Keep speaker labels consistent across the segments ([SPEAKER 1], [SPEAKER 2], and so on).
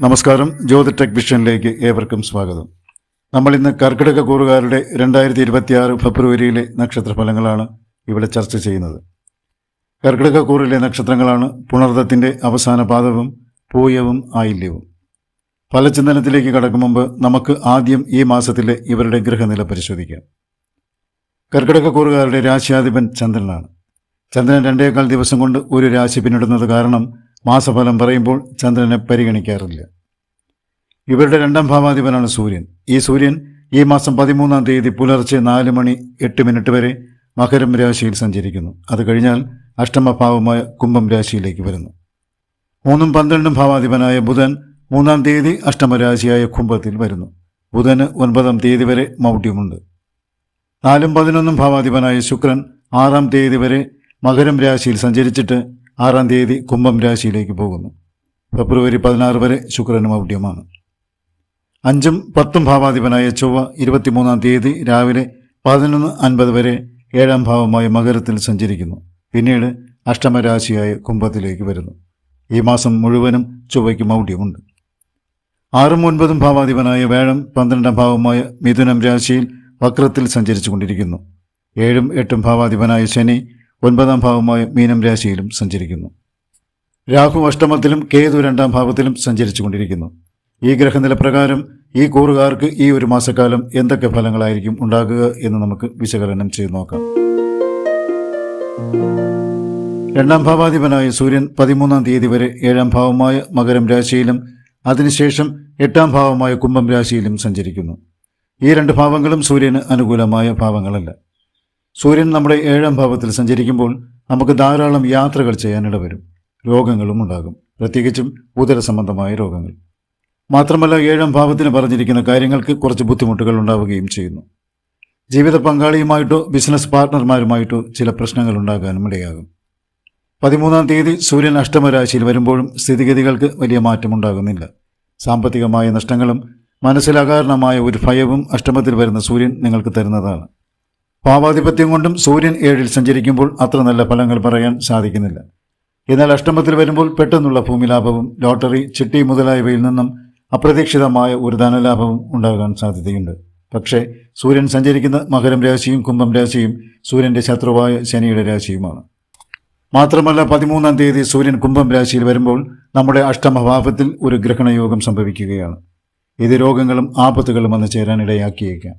[SPEAKER 1] നമസ്കാരം. ജ്യോതി ടെക് വിഷനിലേക്ക് ഏവർക്കും സ്വാഗതം. നമ്മൾ ഇന്ന് കർക്കിടക കൂറുകാരുടെ രണ്ടായിരത്തി ഇരുപത്തിയാറ് ഫെബ്രുവരിയിലെ നക്ഷത്രഫലങ്ങളാണ് ഇവിടെ ചർച്ച ചെയ്യുന്നത്. കർക്കിടക കൂറിലെ നക്ഷത്രങ്ങളാണ് പുണർദത്തിന്റെ അവസാന പാദവും പൂയവും ആയില്യവും. ഫലചിന്തനത്തിലേക്ക് കടക്കും മുമ്പ് നമുക്ക് ആദ്യം ഈ മാസത്തിലെ ഇവരുടെ ഗ്രഹനില പരിശോധിക്കാം. കർക്കിടക കൂറുകാരുടെ രാശിയാധിപൻ ചന്ദ്രനാണ്. ചന്ദ്രൻ രണ്ടേകാൽ ദിവസം കൊണ്ട് ഒരു രാശി പിന്നിടുന്നത് കാരണം മാസഫലം പറയുമ്പോൾ ചന്ദ്രനെ പരിഗണിക്കാറില്ല. ഇവരുടെ രണ്ടാം ഭാവാധിപനാണ് സൂര്യൻ. ഈ സൂര്യൻ ഈ മാസം പതിമൂന്നാം തീയതി പുലർച്ചെ നാല് മണി എട്ട് മിനിറ്റ് വരെ മകരം രാശിയിൽ സഞ്ചരിക്കുന്നു. അത് കഴിഞ്ഞാൽ അഷ്ടമഭാവമായ കുംഭം രാശിയിലേക്ക് വരുന്നു. മൂന്നും പന്ത്രണ്ടും ഭാവാധിപനായ ബുധൻ മൂന്നാം തീയതി അഷ്ടമരാശിയായ കുംഭത്തിൽ വരുന്നു. ബുധന് ഒൻപതാം തീയതി വരെ മൗഢ്യമുണ്ട്. നാലും പതിനൊന്നും ഭാവാധിപനായ ശുക്രൻ ആറാം തീയതി വരെ മകരം രാശിയിൽ സഞ്ചരിച്ചിട്ട് ആറാം തീയതി കുംഭം രാശിയിലേക്ക് പോകുന്നു. ഫെബ്രുവരി പതിനാറ് വരെ ശുക്രനും ഔഢ്യമാണ് അഞ്ചും പത്തും ഭാവാധിപനായ ചൊവ്വ ഇരുപത്തിമൂന്നാം തീയതി രാവിലെ പതിനൊന്ന് അൻപത് വരെ ഏഴാം ഭാവമായ മകരത്തിൽ സഞ്ചരിക്കുന്നു. പിന്നീട് അഷ്ടമരാശിയായ കുംഭത്തിലേക്ക് വരുന്നു. ഈ മാസം മുഴുവനും ചൊവ്വയ്ക്ക് മൗഢ്യമുണ്ട് ആറും ഒൻപതും ഭാവാധിപനായ വേഴം പന്ത്രണ്ടാം ഭാവമായ മിഥുനം രാശിയിൽ വക്രത്തിൽ സഞ്ചരിച്ചു കൊണ്ടിരിക്കുന്നു ഏഴും എട്ടും ഭാവാധിപനായ ശനി ഒൻപതാം ഭാവമായ മീനം രാശിയിലും സഞ്ചരിക്കുന്നു. രാഹു അഷ്ടമത്തിലും കേതു രണ്ടാം ഭാവത്തിലും സഞ്ചരിച്ചു കൊണ്ടിരിക്കുന്നു ഈ ഗ്രഹനില പ്രകാരം ഈ കൂറുകാർക്ക് ഈ ഒരു മാസക്കാലം എന്തൊക്കെ ഫലങ്ങളായിരിക്കും ഉണ്ടാകുക എന്ന് നമുക്ക് വിശകലനം ചെയ്തു നോക്കാം. രണ്ടാം ഭാവാധിപനായ സൂര്യൻ പതിമൂന്നാം തീയതി വരെ ഏഴാം ഭാവമായ മകരം രാശിയിലും അതിനുശേഷം എട്ടാം ഭാവമായ കുംഭം രാശിയിലും സഞ്ചരിക്കുന്നു. ഈ രണ്ട് ഭാവങ്ങളും സൂര്യന് അനുകൂലമായ ഭാവങ്ങളല്ല. സൂര്യൻ നമ്മുടെ ഏഴാം ഭാവത്തിൽ സഞ്ചരിക്കുമ്പോൾ നമുക്ക് ധാരാളം യാത്രകൾ ചെയ്യാനിട വരും. രോഗങ്ങളും ഉണ്ടാകും. പ്രത്യേകിച്ചും ഉദര സംബന്ധമായ രോഗങ്ങൾ. മാത്രമല്ല ഏഴാം ഭാവത്തിന് പറഞ്ഞിരിക്കുന്ന കാര്യങ്ങൾക്ക് കുറച്ച് ബുദ്ധിമുട്ടുകൾ ഉണ്ടാവുകയും ചെയ്യുന്നു. ജീവിത പങ്കാളിയുമായിട്ടോ ബിസിനസ് പാർട്ട്ണർമാരുമായിട്ടോ ചില പ്രശ്നങ്ങൾ ഉണ്ടാകാനും ഇടയാകും. പതിമൂന്നാം തീയതി സൂര്യൻ അഷ്ടമരാശിയിൽ വരുമ്പോഴും സ്ഥിതിഗതികൾക്ക് വലിയ മാറ്റമുണ്ടാകുന്നില്ല സാമ്പത്തികമായ നഷ്ടങ്ങളും മനസ്സിലാകാരണമായ ഒരു ഭയവും അഷ്ടമത്തിൽ വരുന്ന സൂര്യൻ നിങ്ങൾക്ക് തരുന്നതാണ്. ഭാവാധിപത്യം കൊണ്ടും സൂര്യൻ ഏഴിൽ സഞ്ചരിക്കുമ്പോൾ അത്ര നല്ല ഫലങ്ങൾ പറയാൻ സാധിക്കുന്നില്ല. എന്നാൽ അഷ്ടമത്തിൽ വരുമ്പോൾ പെട്ടെന്നുള്ള ഭൂമിലാഭവും ലോട്ടറി ചിട്ടി മുതലായവയിൽ നിന്നും അപ്രതീക്ഷിതമായ ഒരു ധനലാഭവും ഉണ്ടാകാൻ സാധ്യതയുണ്ട്. പക്ഷേ സൂര്യൻ സഞ്ചരിക്കുന്ന മകരം രാശിയും കുംഭം രാശിയും സൂര്യന്റെ ശത്രുവായ ശനിയുടെ രാശിയുമാണ്. മാത്രമല്ല പതിമൂന്നാം തീയതി സൂര്യൻ കുംഭം രാശിയിൽ വരുമ്പോൾ നമ്മുടെ അഷ്ടമഭാവത്തിൽ ഒരു ഗ്രഹണയോഗം സംഭവിക്കുകയാണ്. ഇത് രോഗങ്ങളും ആപത്തുകളും വന്നു ചേരാൻ ഇടയാക്കിയേക്കാം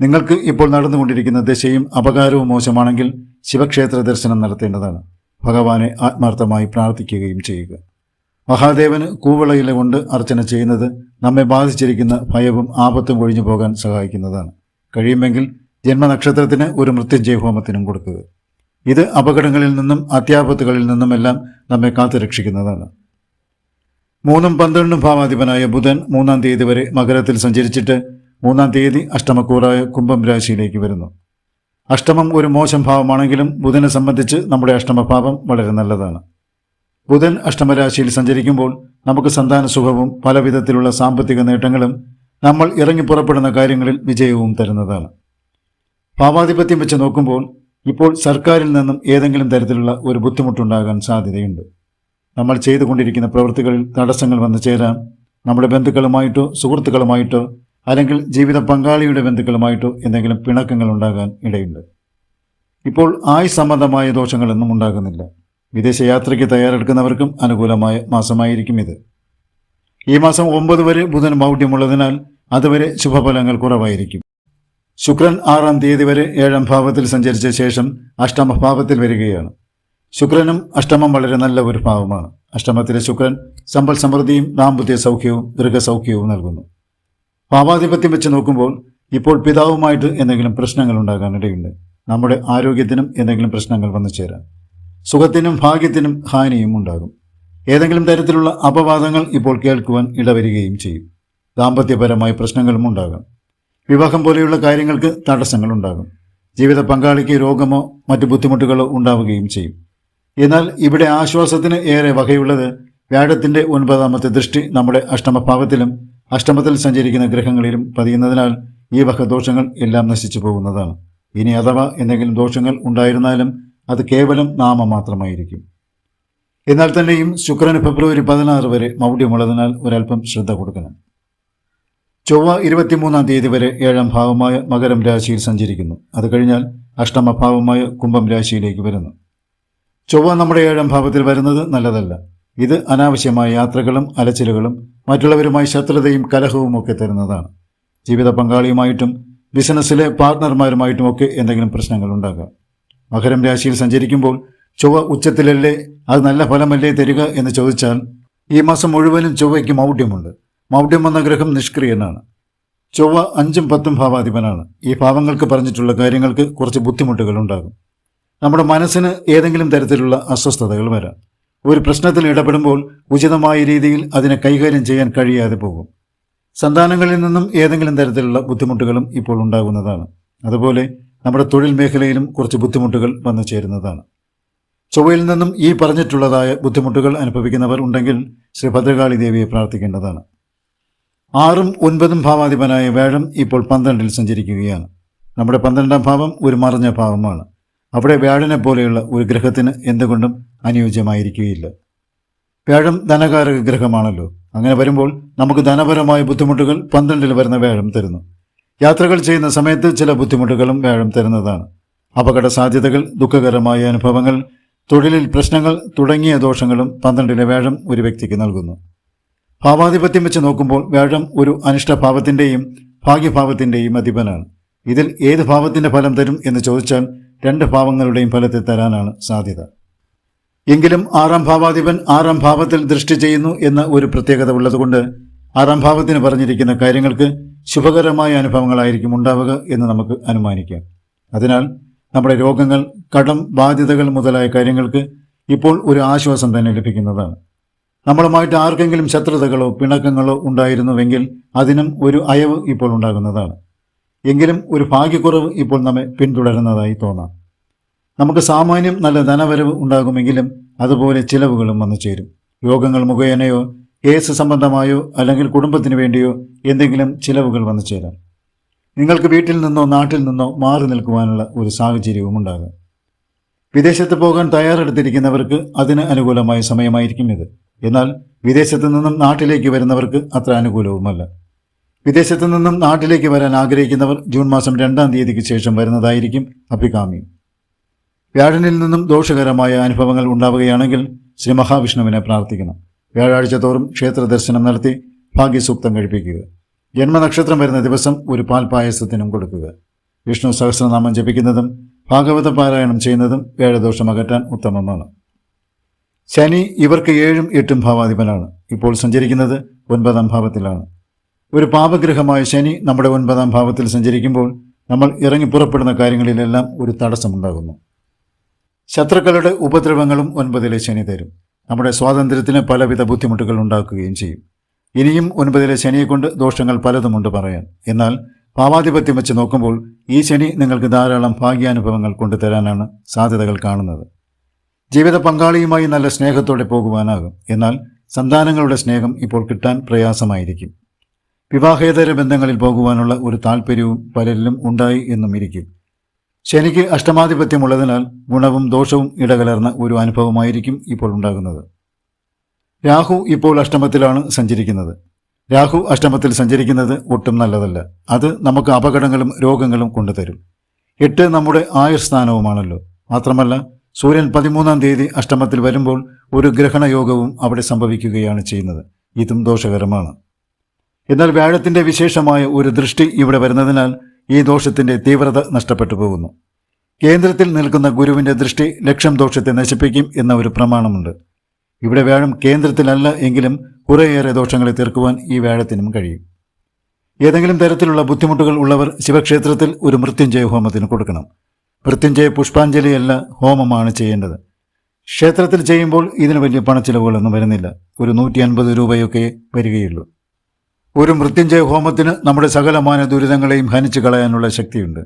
[SPEAKER 1] നിങ്ങൾക്ക് ഇപ്പോൾ നടന്നുകൊണ്ടിരിക്കുന്ന ദശയും അപകാരവും മോശമാണെങ്കിൽ ശിവക്ഷേത്ര ദർശനം നടത്തേണ്ടതാണ്. ഭഗവാനെ ആത്മാർത്ഥമായി പ്രാർത്ഥിക്കുകയും ചെയ്യുക. മഹാദേവന് കൂവിളയില കൊണ്ട് അർച്ചന ചെയ്യുന്നത് നമ്മെ ബാധിച്ചിരിക്കുന്ന ഭയവും ആപത്തും ഒഴിഞ്ഞു പോകാൻ സഹായിക്കുന്നതാണ്. കഴിയുമെങ്കിൽ ജന്മനക്ഷത്രത്തിന് ഒരു മൃത്യുഞ്ജയ ഹോമത്തിനും കൊടുക്കുക. ഇത് അപകടങ്ങളിൽ നിന്നും അത്യാപത്തുകളിൽ നിന്നുമെല്ലാം നമ്മെ കാത്തുരക്ഷിക്കുന്നതാണ്. മൂന്നും പന്ത്രണ്ടും ഭാവാധിപനായ ബുധൻ മൂന്നാം തീയതി വരെ മകരത്തിൽ സഞ്ചരിച്ചിട്ട് മൂന്നാം തീയതി അഷ്ടമക്കൂറായ കുംഭം രാശിയിലേക്ക് വരുന്നു. അഷ്ടമം ഒരു മോശം ഭാവമാണെങ്കിലും ബുധനെ സംബന്ധിച്ച് നമ്മുടെ അഷ്ടമഭാവം വളരെ നല്ലതാണ്. ബുധൻ അഷ്ടമരാശിയിൽ സഞ്ചരിക്കുമ്പോൾ നമുക്ക് സന്താന സുഖവും പലവിധത്തിലുള്ള സാമ്പത്തിക നേട്ടങ്ങളും നമ്മൾ ഇറങ്ങി പുറപ്പെടുന്ന കാര്യങ്ങളിൽ വിജയവും തരുന്നതാണ്. ഭാവാധിപത്യം വെച്ച് നോക്കുമ്പോൾ ഇപ്പോൾ സർക്കാരിൽ നിന്നും ഏതെങ്കിലും തരത്തിലുള്ള ഒരു ബുദ്ധിമുട്ടുണ്ടാകാൻ സാധ്യതയുണ്ട്. നമ്മൾ ചെയ്തുകൊണ്ടിരിക്കുന്ന പ്രവൃത്തികളിൽ തടസ്സങ്ങൾ വന്നു ചേരാം നമ്മുടെ ബന്ധുക്കളുമായിട്ടോ സുഹൃത്തുക്കളുമായിട്ടോ അല്ലെങ്കിൽ ജീവിത പങ്കാളിയുടെ ബന്ധുക്കളുമായിട്ടോ എന്തെങ്കിലും പിണക്കങ്ങൾ ഉണ്ടാകാൻ ഇടയുണ്ട്. ഇപ്പോൾ ആയ് സംബന്ധമായ ദോഷങ്ങളൊന്നും ഉണ്ടാകുന്നില്ല. വിദേശയാത്രയ്ക്ക് തയ്യാറെടുക്കുന്നവർക്കും അനുകൂലമായ മാസമായിരിക്കും ഇത്. ഈ മാസം ഒമ്പത് വരെ ബുധൻ മൗഢ്യമുള്ളതിനാൽ അതുവരെ ശുഭഫലങ്ങൾ കുറവായിരിക്കും. ശുക്രൻ ആറാം തീയതി വരെ ഏഴാം ഭാവത്തിൽ സഞ്ചരിച്ച ശേഷം അഷ്ടമഭാവത്തിൽ വരികയാണ്. ശുക്രനും അഷ്ടമം വളരെ നല്ല ഒരു ഭാവമാണ്. അഷ്ടമത്തിലെ ശുക്രൻ സമ്പൽ സമൃദ്ധിയും ദാമ്പത്യ സൗഖ്യവും ദീർഘസൗഖ്യവും നൽകുന്നു. ഭാവാധിപത്യം വെച്ച് നോക്കുമ്പോൾ ഇപ്പോൾ പിതാവുമായിട്ട് എന്തെങ്കിലും പ്രശ്നങ്ങൾ ഉണ്ടാകാനിടയുണ്ട്. നമ്മുടെ ആരോഗ്യത്തിനും എന്തെങ്കിലും പ്രശ്നങ്ങൾ വന്നു ചേരാം. സുഖത്തിനും ഭാഗ്യത്തിനും ഹാനിയും ഉണ്ടാകും. ഏതെങ്കിലും തരത്തിലുള്ള അപവാദങ്ങൾ ഇപ്പോൾ കേൾക്കുവാൻ ഇടവരികയും ചെയ്യും. ദാമ്പത്യപരമായ പ്രശ്നങ്ങളും ഉണ്ടാകാം. വിവാഹം പോലെയുള്ള കാര്യങ്ങൾക്ക് തടസ്സങ്ങൾ ഉണ്ടാകും. ജീവിത പങ്കാളിക്ക് രോഗമോ മറ്റു ബുദ്ധിമുട്ടുകളോ ഉണ്ടാവുകയും ചെയ്യും. എന്നാൽ ഇവിടെ ആശ്വാസത്തിന് ഏറെ വകയുള്ളത് വ്യാഴത്തിന്റെ ഒൻപതാമത്തെ ദൃഷ്ടി നമ്മുടെ അഷ്ടമഭാവത്തിലും അഷ്ടമത്തിൽ സഞ്ചരിക്കുന്ന ഗ്രഹങ്ങളിലും പതിയുന്നതിനാൽ ഈ വക ദോഷങ്ങൾ എല്ലാം നശിച്ചു പോകുന്നതാണ്. ഇനി അഥവാ എന്തെങ്കിലും ദോഷങ്ങൾ ഉണ്ടായിരുന്നാലും അത് കേവലം നാമം മാത്രമായിരിക്കും എന്നാൽ തന്നെയും ശുക്രന് ഫെബ്രുവരി പതിനാറ് വരെ മൗഢ്യമുള്ളതിനാൽ ഒരല്പം ശ്രദ്ധ കൊടുക്കണം. ചൊവ്വ ഇരുപത്തിമൂന്നാം തീയതി വരെ ഏഴാം ഭാവമായ മകരം രാശിയിൽ സഞ്ചരിക്കുന്നു. അത് കഴിഞ്ഞാൽ അഷ്ടമഭാവമായ കുംഭം രാശിയിലേക്ക് വരുന്നു. ചൊവ്വ നമ്മുടെ ഏഴാം ഭാവത്തിൽ വരുന്നത് നല്ലതല്ല. ഇത് അനാവശ്യമായ യാത്രകളും അലച്ചിലുകളും മറ്റുള്ളവരുമായി ശത്രുതയും കലഹവും ഒക്കെ തരുന്നതാണ്. ജീവിത പങ്കാളിയുമായിട്ടും ബിസിനസ്സിലെ പാർട്ട്ണർമാരുമായിട്ടും ഒക്കെ എന്തെങ്കിലും പ്രശ്നങ്ങൾ ഉണ്ടാകാം. മകരം രാശിയിൽ സഞ്ചരിക്കുമ്പോൾ ചൊവ്വ ഉച്ചത്തിലല്ലേ അത് നല്ല ഫലമല്ലേ തരിക എന്ന് ചോദിച്ചാൽ ഈ മാസം മുഴുവനും ചൊവ്വയ്ക്ക് മൗഢ്യമുണ്ട്. മൗഢ്യം വന്ന ഗ്രഹം നിഷ്ക്രിയനാണ്. ചൊവ്വ അഞ്ചും പത്തും ഭാവാധിപനാണ്. ഈ ഭാവങ്ങൾക്ക് പറഞ്ഞിട്ടുള്ള കാര്യങ്ങൾക്ക് കുറച്ച് ബുദ്ധിമുട്ടുകൾ ഉണ്ടാകും. നമ്മുടെ മനസ്സിന് ഏതെങ്കിലും തരത്തിലുള്ള അസ്വസ്ഥതകൾ വരാം. ഒരു പ്രശ്നത്തിൽ ഇടപെടുമ്പോൾ ഉചിതമായ രീതിയിൽ അതിനെ കൈകാര്യം ചെയ്യാൻ കഴിയാതെ പോകും. സന്താനങ്ങളിൽ നിന്നും ഏതെങ്കിലും തരത്തിലുള്ള ബുദ്ധിമുട്ടുകളും ഇപ്പോൾ ഉണ്ടാകുന്നതാണ്. അതുപോലെ നമ്മുടെ തൊഴിൽ മേഖലയിലും കുറച്ച് ബുദ്ധിമുട്ടുകൾ വന്നു ചേരുന്നതാണ്. ചൊവ്വയിൽ നിന്നും ഈ പറഞ്ഞിട്ടുള്ളതായ ബുദ്ധിമുട്ടുകൾ അനുഭവിക്കുന്നവർ ഉണ്ടെങ്കിൽ ശ്രീ ഭദ്രകാളി ദേവിയെ പ്രാർത്ഥിക്കേണ്ടതാണ്. ആറും ഒൻപതും ഭാവാധിപനായ വേഴം ഇപ്പോൾ പന്ത്രണ്ടിൽ സഞ്ചരിക്കുകയാണ്. നമ്മുടെ പന്ത്രണ്ടാം ഭാവം ഒരു മറഞ്ഞ ഭാവമാണ്. അവിടെ വ്യാഴനെ പോലെയുള്ള ഒരു ഗ്രഹത്തിന് എന്തുകൊണ്ടും അനുയോജ്യമായിരിക്കുകയില്ല. വ്യാഴം ധനകാരക ഗ്രഹമാണല്ലോ. അങ്ങനെ വരുമ്പോൾ നമുക്ക് ധനപരമായ ബുദ്ധിമുട്ടുകൾ പന്ത്രണ്ടിൽ വരുന്ന വ്യാഴം തരുന്നു. യാത്രകൾ ചെയ്യുന്ന സമയത്ത് ചില ബുദ്ധിമുട്ടുകളും വ്യാഴം തരുന്നതാണ്. അപകട സാധ്യതകൾ ദുഃഖകരമായ അനുഭവങ്ങൾ തൊഴിലിൽ പ്രശ്നങ്ങൾ തുടങ്ങിയ ദോഷങ്ങളും പന്ത്രണ്ടിലെ വ്യാഴം ഒരു വ്യക്തിക്ക് നൽകുന്നു. ഭാവാധിപത്യം വെച്ച് നോക്കുമ്പോൾ വ്യാഴം ഒരു അനിഷ്ടഭാവത്തിന്റെയും ഭാഗ്യഭാവത്തിന്റെയും അധിപനാണ്. ഇതിൽ ഏത് ഭാവത്തിന്റെ ഫലം തരും എന്ന് ചോദിച്ചാൽ രണ്ട് ഭാവങ്ങളുടെയും ഫലത്തെ തരാനാണ് സാധ്യത. എങ്കിലും ആറാം ഭാവാധിപൻ ആറാം ഭാവത്തിൽ ദൃഷ്ടി ചെയ്യുന്നു എന്ന ഒരു പ്രത്യേകത ഉള്ളതുകൊണ്ട് ആറാം ഭാവത്തിന് പറഞ്ഞിരിക്കുന്ന കാര്യങ്ങൾക്ക് ശുഭകരമായ അനുഭവങ്ങളായിരിക്കും ഉണ്ടാവുക എന്ന് നമുക്ക് അനുമാനിക്കാം. അതിനാൽ നമ്മുടെ രോഗങ്ങൾ കടം ബാധ്യതകൾ മുതലായ കാര്യങ്ങൾക്ക് ഇപ്പോൾ ഒരു ആശ്വാസം തന്നെ ലഭിക്കുന്നതാണ്. നമ്മളുമായിട്ട് ആർക്കെങ്കിലും ശത്രുതകളോ പിണക്കങ്ങളോ ഉണ്ടായിരുന്നുവെങ്കിൽ അതിനും ഒരു അയവ് ഇപ്പോൾ ഉണ്ടാകുന്നതാണ്. എങ്കിലും ഒരു ഭാഗ്യക്കുറവ് ഇപ്പോൾ നമ്മെ പിന്തുടരുന്നതായി തോന്നാം. നമുക്ക് സാമാന്യം നല്ല ധനവരവ് ഉണ്ടാകുമെങ്കിലും അതുപോലെ ചിലവുകളും വന്നു ചേരും. രോഗങ്ങൾ മുഖേനയോ കേസ് സംബന്ധമായോ അല്ലെങ്കിൽ കുടുംബത്തിന് വേണ്ടിയോ എന്തെങ്കിലും ചിലവുകൾ വന്നു ചേരാം. നിങ്ങൾക്ക് വീട്ടിൽ നിന്നോ നാട്ടിൽ നിന്നോ മാറി നിൽക്കുവാനുള്ള ഒരു സാഹചര്യവും ഉണ്ടാകാം. വിദേശത്ത് പോകാൻ തയ്യാറെടുത്തിരിക്കുന്നവർക്ക് അതിന് അനുകൂലമായ സമയമായിരിക്കും ഇത്. എന്നാൽ വിദേശത്ത് നിന്നും നാട്ടിലേക്ക് വരുന്നവർക്ക് അത്ര അനുകൂലവുമല്ല. വിദേശത്ത് നിന്നും നാട്ടിലേക്ക് വരാൻ ആഗ്രഹിക്കുന്നവർ ജൂൺ മാസം രണ്ടാം തീയതിക്ക് ശേഷം വരുന്നതായിരിക്കും അഭികാമ്യം. വ്യാഴനിൽ നിന്നും ദോഷകരമായ അനുഭവങ്ങൾ ഉണ്ടാവുകയാണെങ്കിൽ ശ്രീ മഹാവിഷ്ണുവിനെ പ്രാർത്ഥിക്കണം. വ്യാഴാഴ്ച തോറും ക്ഷേത്ര ദർശനം നടത്തി ഭാഗ്യസൂക്തം കഴിപ്പിക്കുക. ജന്മനക്ഷത്രം വരുന്ന ദിവസം ഒരു പാൽപായസത്തിനും കൊടുക്കുക. വിഷ്ണു സഹസ്രനാമം ജപിക്കുന്നതും ഭാഗവത പാരായണം ചെയ്യുന്നതും വ്യാഴദോഷം അകറ്റാൻ ഉത്തമമാണ്. ശനി ഇവർക്ക് ഏഴും എട്ടും ഭാവാധിപനാണ്. ഇപ്പോൾ സഞ്ചരിക്കുന്നത് ഒൻപതാം ഭാവത്തിലാണ്. ഒരു പാപഗ്രഹമായ ശനി നമ്മുടെ ഒൻപതാം ഭാവത്തിൽ സഞ്ചരിക്കുമ്പോൾ നമ്മൾ ഇറങ്ങി പുറപ്പെടുന്ന കാര്യങ്ങളിലെല്ലാം ഒരു തടസ്സമുണ്ടാകുന്നു. ശത്രുക്കളുടെ ഉപദ്രവങ്ങളും ഒൻപതിലെ ശനി തരും. നമ്മുടെ സ്വാതന്ത്ര്യത്തിന് പലവിധ ബുദ്ധിമുട്ടുകൾ ഉണ്ടാക്കുകയും ചെയ്യും. ഇനിയും ഒൻപതിലെ ശനിയെക്കൊണ്ട് ദോഷങ്ങൾ പലതുമുണ്ട് പറയാൻ. എന്നാൽ ഭാവാധിപത്യം വെച്ച് നോക്കുമ്പോൾ ഈ ശനി നിങ്ങൾക്ക് ധാരാളം ഭാഗ്യാനുഭവങ്ങൾ കൊണ്ടുതരാനാണ് സാധ്യതകൾ കാണുന്നത്. ജീവിത പങ്കാളിയുമായി നല്ല സ്നേഹത്തോടെ പോകുവാനാകും. എന്നാൽ സന്താനങ്ങളുടെ സ്നേഹം ഇപ്പോൾ കിട്ടാൻ പ്രയാസമായിരിക്കും. വിവാഹേതര ബന്ധങ്ങളിൽ പോകുവാനുള്ള ഒരു താല്പര്യവും പലരിലും ഉണ്ടായി എന്നും ഇരിക്കും. ശനിക്ക് അഷ്ടമാധിപത്യമുള്ളതിനാൽ ഗുണവും ദോഷവും ഇടകലർന്ന ഒരു അനുഭവമായിരിക്കും ഇപ്പോൾ ഉണ്ടാകുന്നത്. രാഹു ഇപ്പോൾ അഷ്ടമത്തിലാണ് സഞ്ചരിക്കുന്നത്. രാഹു അഷ്ടമത്തിൽ സഞ്ചരിക്കുന്നത് ഒട്ടും നല്ലതല്ല. അത് നമുക്ക് അപകടങ്ങളും രോഗങ്ങളും കൊണ്ടുതരും. എട്ട് നമ്മുടെ ആയുർസ്ഥാനവുമാണല്ലോ. മാത്രമല്ല സൂര്യൻ പതിമൂന്നാം തീയതി അഷ്ടമത്തിൽ വരുമ്പോൾ ഒരു ഗ്രഹണയോഗവും അവിടെ സംഭവിക്കുകയാണ് ചെയ്യുന്നത്. ഇതും ദോഷകരമാണ്. എന്നാൽ വ്യാഴത്തിന്റെ വിശേഷമായ ഒരു ദൃഷ്ടി ഇവിടെ വരുന്നതിനാൽ ഈ ദോഷത്തിന്റെ തീവ്രത നഷ്ടപ്പെട്ടു പോകുന്നു. കേന്ദ്രത്തിൽ നിൽക്കുന്ന ഗുരുവിന്റെ ദൃഷ്ടി ലക്ഷം ദോഷത്തെ നശിപ്പിക്കും എന്ന ഒരു പ്രമാണമുണ്ട്. ഇവിടെ വ്യാഴം കേന്ദ്രത്തിലല്ല എങ്കിലും കുറേയേറെ ദോഷങ്ങളെ തീർക്കുവാൻ ഈ വ്യാഴത്തിനും കഴിയും. ഏതെങ്കിലും തരത്തിലുള്ള ബുദ്ധിമുട്ടുകൾ ഉള്ളവർ ശിവക്ഷേത്രത്തിൽ ഒരു മൃത്യുഞ്ജയ ഹോമത്തിന് കൊടുക്കണം. മൃത്യുഞ്ജയ പുഷ്പാഞ്ജലിയല്ല ഹോമമാണ് ചെയ്യേണ്ടത്. ക്ഷേത്രത്തിൽ ചെയ്യുമ്പോൾ ഇതിന് വലിയ പണച്ചിലവുകളൊന്നും വരുന്നില്ല. ഒരു നൂറ്റി അൻപത് രൂപയൊക്കെ വരികയുള്ളൂ. ഒരു മൃത്യുഞ്ജയ ഹോമത്തിന് നമ്മുടെ സകലമാന ദുരിതങ്ങളെയും ഹനിച്ചു കളയാനുള്ള ശക്തിയുണ്ട്.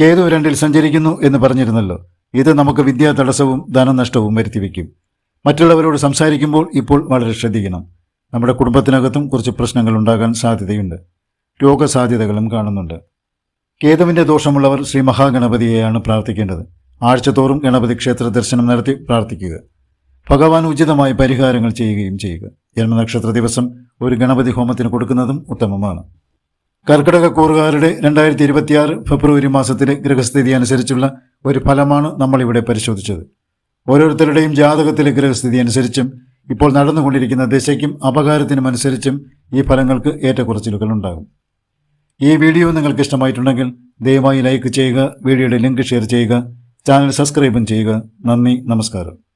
[SPEAKER 1] കേതു രണ്ടിൽ സഞ്ചരിക്കുന്നു എന്ന് പറഞ്ഞിരുന്നല്ലോ. ഇത് നമുക്ക് വിദ്യാ തടസ്സവും ധനനഷ്ടവും വരുത്തിവെക്കും മറ്റുള്ളവരോട് സംസാരിക്കുമ്പോൾ ഇപ്പോൾ വളരെ ശ്രദ്ധിക്കണം. നമ്മുടെ കുടുംബത്തിനകത്തും കുറച്ച് പ്രശ്നങ്ങൾ ഉണ്ടാകാൻ സാധ്യതയുണ്ട്. രോഗസാധ്യതകളും കാണുന്നുണ്ട്. കേതുവിന്റെ ദോഷമുള്ളവർ ശ്രീ മഹാഗണപതിയെയാണ് പ്രാർത്ഥിക്കേണ്ടത്. ആഴ്ചതോറും ഗണപതി ക്ഷേത്ര ദർശനം നടത്തി പ്രാർത്ഥിക്കുക. ഭഗവാൻ ഉചിതമായി പരിഹാരങ്ങൾ ചെയ്യുകയും ചെയ്യുക. ജന്മനക്ഷത്ര ദിവസം ഒരു ഗണപതി ഹോമത്തിന് കൊടുക്കുന്നതും ഉത്തമമാണ്. കർക്കിടക കൂറുകാരുടെ രണ്ടായിരത്തി ഇരുപത്തിയാറ് ഫെബ്രുവരി മാസത്തിലെ ഗ്രഹസ്ഥിതി അനുസരിച്ചുള്ള ഒരു ഫലമാണ് നമ്മളിവിടെ പരിശോധിച്ചത്. ഓരോരുത്തരുടെയും ജാതകത്തിലെ ഗ്രഹസ്ഥിതി അനുസരിച്ചും ഇപ്പോൾ നടന്നുകൊണ്ടിരിക്കുന്ന ദിശയ്ക്കും അപകാരത്തിനും അനുസരിച്ചും ഈ ഫലങ്ങൾക്ക് ഏറ്റക്കുറച്ചിലുകൾ ഉണ്ടാകും ഈ വീഡിയോ നിങ്ങൾക്ക് ഇഷ്ടമായിട്ടുണ്ടെങ്കിൽ ദയവായി ലൈക്ക് ചെയ്യുക വീഡിയോയുടെ ലിങ്ക് ഷെയർ ചെയ്യുക ചാനൽ സബ്സ്ക്രൈബും ചെയ്യുക. നന്ദി നമസ്കാരം.